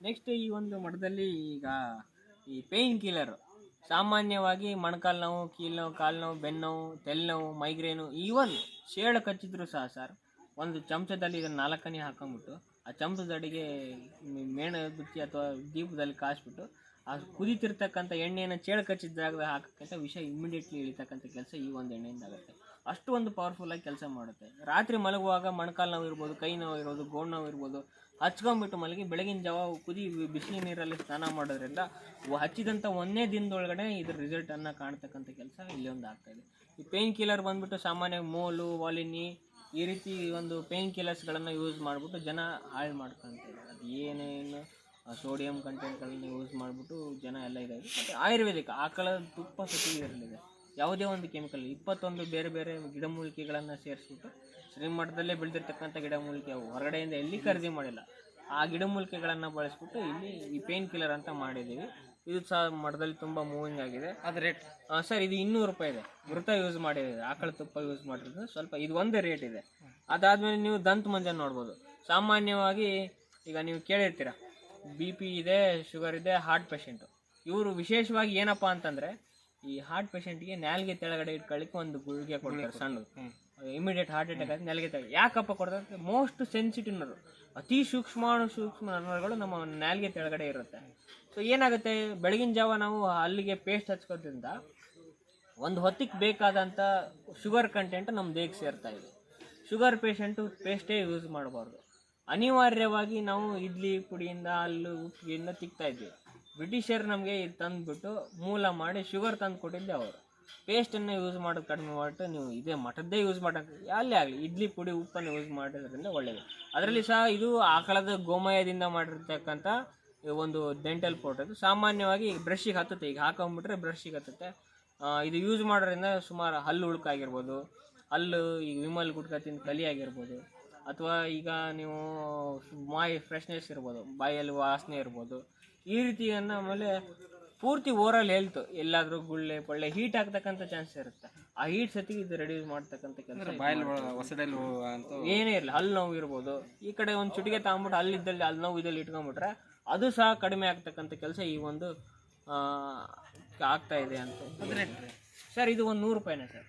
Next ಈ ಒಂದು ಮಠದಲ್ಲಿ ಈಗ ಈ ಪೇಯ್ನ್ ಕಿಲ್ಲರ್ ಸಾಮಾನ್ಯವಾಗಿ ಮೊಣಕಾಲು ನೋವು, ಕೀಲು ನೋವು, ಕಾಲು ನೋವು ಬೆನ್ನೋವು ನೋವು ತೆಲ್ನೋವು ಮೈಗ್ರೇನು ಈವನ್ ಶೇಳು ಕಚ್ಚಿದ್ರು ಸಹ ಸರ್ ಒಂದು ಚಮಚದಲ್ಲಿ ಇದನ್ನು ನಾಲ್ಕನೇ ಹಾಕೊಂಡ್ಬಿಟ್ಟು ಆ ಚಮಚದಡಿಗೆ ಮೇಣ ಬಿಚ್ಚಿ ಅಥವಾ ದೀಪದಲ್ಲಿ ಕಾಯಿಸ್ಬಿಟ್ಟು, ಆ ಕುದಿತಿರ್ತಕ್ಕಂಥ ಎಣ್ಣೆಯನ್ನು ಚೇಳು ಜಾಗದ ಹಾಕಕ್ಕಂಥ ವಿಷ ಇಮಿಡಿಯೇಟ್ಲಿ ಇಳಿತಕ್ಕಂಥ ಕೆಲಸ ಈ ಒಂದು ಎಣ್ಣೆಯಿಂದ ಆಗುತ್ತೆ. ಅಷ್ಟು ಒಂದು ಪವರ್ಫುಲ್ಲಾಗಿ ಕೆಲಸ ಮಾಡುತ್ತೆ. ರಾತ್ರಿ ಮಲಗುವಾಗ ಮೊಣಕಾಲು ನೋವು ಇರ್ಬೋದು, ಕೈ ನೋವು ಇರ್ಬೋದು, ಗೋಣ್ ನೋವು ಇರ್ಬೋದು ಹಚ್ಕೊಂಡ್ಬಿಟ್ಟು ಮಲಗಿ ಬೆಳಗಿನ ಜಾವ ಕುದಿ ಬಿಸಿಲು ನೀರಲ್ಲಿ ಸ್ನಾನ ಮಾಡೋದ್ರಿಂದ ಹಚ್ಚಿದಂಥ ಒಂದೇ ದಿನದೊಳಗಡೆ ಇದ್ರ ರಿಸಲ್ಟನ್ನು ಕಾಣ್ತಕ್ಕಂಥ ಕೆಲಸ ಇಲ್ಲಿ ಒಂದು ಆಗ್ತಾಯಿದೆ ಈ ಪೇಯ್ನ್ ಕಿಲ್ಲರ್ ಬಂದುಬಿಟ್ಟು ಸಾಮಾನ್ಯ ಮೋಲು, ವಾಲಿನಿ ಈ ರೀತಿ ಒಂದು ಪೇಯ್ನ್ ಕಿಲ್ಲರ್ಸ್ಗಳನ್ನು ಯೂಸ್ ಮಾಡಿಬಿಟ್ಟು ಜನ ಹಾಳು ಮಾಡ್ಕೊಂತಾರೆ ಅದು ಏನೇನು ಸೋಡಿಯಂ ಕಂಟೆಂಟ್ಗಳನ್ನ ಯೂಸ್ ಮಾಡಿಬಿಟ್ಟು ಜನ ಎಲ್ಲ ಇದಾಗಿದೆ ಮತ್ತು ಆಯುರ್ವೇದಿಕ್ ಆಕಳ ತುಪ್ಪ ಸತಿ ಇದರಲ್ಲಿದೆ ಯಾವುದೇ ಒಂದು ಕೆಮಿಕಲ್ ಇಪ್ಪತ್ತೊಂದು ಬೇರೆ ಬೇರೆ ಗಿಡಮೂಲಿಕೆಗಳನ್ನು ಸೇರಿಸ್ಬಿಟ್ಟು ಶ್ರೀಮಠದಲ್ಲೇ ಬೆಳೆದಿರ್ತಕ್ಕಂಥ ಗಿಡಮೂಲಿಕೆ ಅವು. ಹೊರಗಡೆಯಿಂದ ಎಲ್ಲಿ ಖರೀದಿ ಮಾಡಿಲ್ಲ. ಆ ಗಿಡಮೂಲಿಕೆಗಳನ್ನು ಬಳಸ್ಬಿಟ್ಟು ಇಲ್ಲಿ ಈ ಪೇನ್ ಕಿಲ್ಲರ್ ಅಂತ ಮಾಡಿದ್ದೀವಿ. ಇದು ಸಹ ಮಠದಲ್ಲಿ ತುಂಬ ಮೂವಿಂಗ್ ಆಗಿದೆ. ಅದು ರೇಟ್ ಸರ್ ಇದು ಇನ್ನೂರು ರೂಪಾಯಿ ಇದೆ. ಮೃತ ಯೂಸ್ ಮಾಡಿದೆ ಆಕಳ ತುಪ್ಪ ಯೂಸ್ ಮಾಡಿರೋದು. ಸ್ವಲ್ಪ ಇದು ಒಂದೇ ರೇಟ್ ಇದೆ. ಅದಾದಮೇಲೆ ನೀವು ದಂತ ಮಂಜನ್ ನೋಡ್ಬೋದು. ಸಾಮಾನ್ಯವಾಗಿ ಈಗ ನೀವು ಕೇಳಿರ್ತೀರ ಬಿ ಪಿ ಇದೆ ಶುಗರ್ ಇದೆ ಹಾರ್ಟ್ ಪೇಷೆಂಟು ಇವರು ವಿಶೇಷವಾಗಿ ಏನಪ್ಪ ಅಂತಂದರೆ ಈ ಹಾರ್ಟ್ ಪೇಷಂಟ್ಗೆ ನಾಲ್ಗೆ ತೆಳಗಡೆ ಇಟ್ಕೊಳ್ಳಿಕ್ಕೆ ಒಂದು ಗುಳಿಗೆ ಕೊಡ್ತಾರೆ ಸಣ್ಣದು. ಇಮಿಡಿಯೇಟ್ ಹಾರ್ಟ್ ಅಟ್ಯಾಕ್ ಆಗಿ ನೆಲಗೆ ತೆಗೆದು ಯಾಕಪ್ಪ ಕೊಡ್ತಾರೆ ಮೋಸ್ಟ್ ಸೆನ್ಸಿಟಿವ್ ನರ್ವ್ ಅತಿ ಸೂಕ್ಷ್ಮಾಣು ಸೂಕ್ಷ್ಮ ನರ್ವ್ಗಳು ನಮ್ಮ ನಾಲಿಗೆ ತೆಳಗಡೆ ಇರುತ್ತೆ. ಸೊ ಏನಾಗುತ್ತೆ? ಬೆಳಗಿನ ಜಾವ ನಾವು ಅಲ್ಲಿಗೆ ಪೇಸ್ಟ್ ಹಚ್ಕೋದ್ರಿಂದ ಒಂದು ಹೊತ್ತಿಗೆ ಬೇಕಾದಂಥ ಶುಗರ್ ಕಂಟೆಂಟ್ ನಮ್ಮ ದೇಹಕ್ಕೆ ಸೇರ್ತಾ ಇದೆ. ಶುಗರ್ ಪೇಷಂಟು ಪೇಸ್ಟೇ ಯೂಸ್ ಮಾಡಬಾರ್ದು. ಅನಿವಾರ್ಯವಾಗಿ ನಾವು ಇಡ್ಲಿ ಪುಡಿಯಿಂದ ಹಲ್ಲು ಉಪ್ಪಿಗೆಯಿಂದ ತಿಕ್ತಾ ಇದ್ವಿ. ಬ್ರಿಟಿಷರು ನಮಗೆ ಇದು ತಂದುಬಿಟ್ಟು ಮೂಲ ಮಾಡಿ ಶುಗರ್ ತಂದು ಕೊಟ್ಟಿದ್ದೆ ಅವರು. ಪೇಸ್ಟನ್ನು ಯೂಸ್ ಮಾಡೋದು ಕಡಿಮೆ ಮಾಡಿಟ್ಟು ನೀವು ಇದೇ ಮಠದ್ದೇ ಯೂಸ್ ಮಾಡೋಕೆ ಅಲ್ಲೇ ಆಗಲಿ, ಇಡ್ಲಿ ಪುಡಿ ಉಪ್ಪನ್ನು ಯೂಸ್ ಮಾಡೋದ್ರಿಂದ ಒಳ್ಳೆಯದು ಅದರಲ್ಲಿ ಸಹ ಇದು ಆಕಳದ ಗೋಮಯದಿಂದ ಮಾಡಿರ್ತಕ್ಕಂಥ ಒಂದು ಡೆಂಟಲ್ ಪೌಡರ್ ಸಾಮಾನ್ಯವಾಗಿ ಬ್ರಷ್ಗೆ ಹತ್ತುತ್ತೆ. ಈಗ ಹಾಕೊಂಬಿಟ್ರೆ ಬ್ರಷಿಗೆ ಹತ್ತುತ್ತೆ. ಇದು ಯೂಸ್ ಮಾಡೋದ್ರಿಂದ ಸುಮಾರು ಹಲ್ಲು ಉಳುಕಾಗಿರ್ಬೋದು. ಹಲ್ಲು ಈಗ ವಿಮಲ್ ಗುಟ್ಕ ತಿಂದು ಕಲಿ ಆಗಿರ್ಬೋದು ಅಥವಾ ಈಗ ನೀವು ಮಾಯಿ ಫ್ರೆಶ್ನೆಸ್ ಇರ್ಬೋದು. ಬಾಯಲ್ಲಿ ವಾಸನೆ ಇರ್ಬೋದು. ಈ ರೀತಿಯನ್ನು ಆಮೇಲೆ ಪೂರ್ತಿ ಓರಲ್ ಹೆಲ್ತ್ ಎಲ್ಲಾದರೂ ಗುಳ್ಳೆ ಪೊಳ್ಳೆ ಹೀಟ್ ಆಗ್ತಕ್ಕಂಥ ಚಾನ್ಸ್ ಇರುತ್ತೆ. ಆ ಹೀಟ್ ಸತಿಗೆ ಇದು ರೆಡ್ಯೂಸ್ ಮಾಡ್ತಕ್ಕಂಥ ಕೆಲಸ ಏನೇ ಇರಲಿ ಹಲ್ಲು ನೋವು ಇರ್ಬೋದು. ಈ ಕಡೆ ಒಂದು ಚುಟಿಗೆ ತಗೊಂಬಿಟ್ಟು ಅಲ್ಲಿದ್ದಲ್ಲಿ ಅಲ್ಲಿ ನೋವು ಇದ್ದಲ್ಲಿ ಇಟ್ಕೊಂಡ್ಬಿಟ್ರೆ ಅದು ಸಹ ಕಡಿಮೆ ಆಗ್ತಕ್ಕಂಥ ಕೆಲಸ ಈ ಒಂದು ಆಗ್ತಾ ಇದೆ ಅಂತ ಸರ್ ಇದು ಒಂದು ನೂರು ರೂಪಾಯಿನೇ ಸರ್.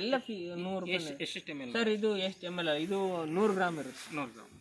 ಎಲ್ಲ ಫೀ ನೂರು ರೂಪಾಯಿ ಸರ್ ಇದು ಎಷ್ಟು ಎಂ ಎಲ್ ಇದು ನೂರು ಗ್ರಾಮ್ ಇರುತ್ತೆ. ನೂರು ಗ್ರಾಮ್.